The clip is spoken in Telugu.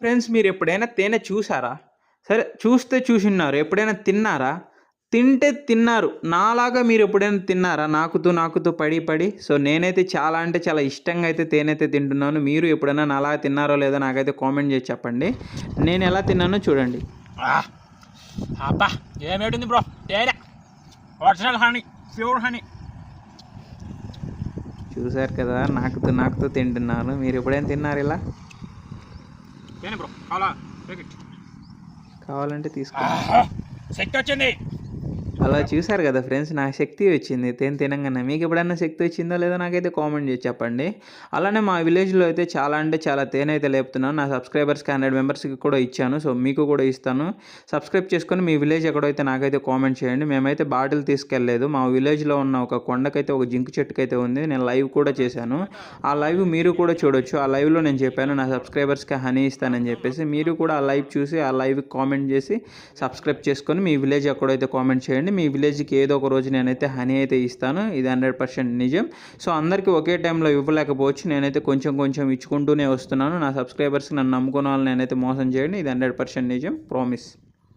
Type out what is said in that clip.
ఫ్రెండ్స్ మీరు ఎప్పుడైనా తేనె చూసారా? సరే చూస్తే చూసిన్నారు. ఎప్పుడైనా తిన్నారా? తింటే తిన్నారు. నాలాగా మీరు ఎప్పుడైనా తిన్నారా? నాకుతూ నాకుతూ పడి పడి. సో నేనైతే చాలా అంటే చాలా ఇష్టంగా అయితే తేనైతే తింటున్నాను. మీరు ఎప్పుడైనా నాలా తిన్నారో లేదో నాకైతే కామెంట్ చేసి చెప్పండి. నేను ఎలా తిన్నానో చూడండి. అబ్బా ఏమేటుంది బ్రో? తేనె. ఒరిజినల్ హనీ ప్యూర్ హనీ చూసారు కదా నాకుతూ నాకుతూ తింటున్నాను. మీరు ఎప్పుడైనా తిన్నారు ఇలా? కావాలా? కావాలంటే తీసుకో. శక్తి వచ్చింది. అలా చూసారు కదా ఫ్రెండ్స్ నాకు శక్తి వచ్చింది. తేనె తినంగానే. మీకు ఎప్పుడైనా శక్తి వచ్చిందో లేదో నాకైతే కామెంట్ చేసి చెప్పండి. అలానే మా విలేజ్లో అయితే చాలా అంటే చాలా తేనె అయితే లేపుతున్నాను. నా సబ్స్క్రైబర్స్కి హండ్రెడ్ మెంబర్స్కి కూడా ఇచ్చాను. సో మీకు కూడా ఇస్తాను. సబ్స్క్రైబ్ చేసుకొని మీ విలేజ్ ఎక్కడైతే నాకైతే కామెంట్ చేయండి. మేమైతే బాటిల్ తీసుకెళ్ళలేదు మా విలేజ్లో ఉన్న ఒక కొండకైతే ఒక జింకు చెట్టుకైతే ఉంది. నేను లైవ్ కూడా చేశాను. ఆ లైవ్ మీరు కూడా చూడొచ్చు. ఆ లైవ్లో నేను చెప్పాను నా సబ్స్క్రైబర్స్కి హనీ ఇస్తానని చెప్పేసి. మీరు కూడా ఆ లైవ్ చూసి ఆ లైవ్ కామెంట్ చేసి సబ్స్క్రైబ్ చేసుకొని మీ విలేజ్ ఎక్కడైతే కామెంట్ చేయండి చేయండి. మీ విలేజ్కి ఏదో ఒక రోజు నేనైతే హనీ అయితే ఇస్తాను. ఇది హండ్రెడ్ పర్సెంట్ నిజం. సో అందరికీ ఒకే టైంలో ఇవ్వలేకపోవచ్చు. నేనైతే కొంచెం కొంచెం ఇచ్చుకుంటూనే వస్తున్నాను. నా సబ్స్క్రైబర్స్కి నన్ను నమ్ముకున్న వాళ్ళని నేనైతే మోసం చేయండి ఇది హండ్రెడ్ పర్సెంట్ నిజం. ప్రామిస్.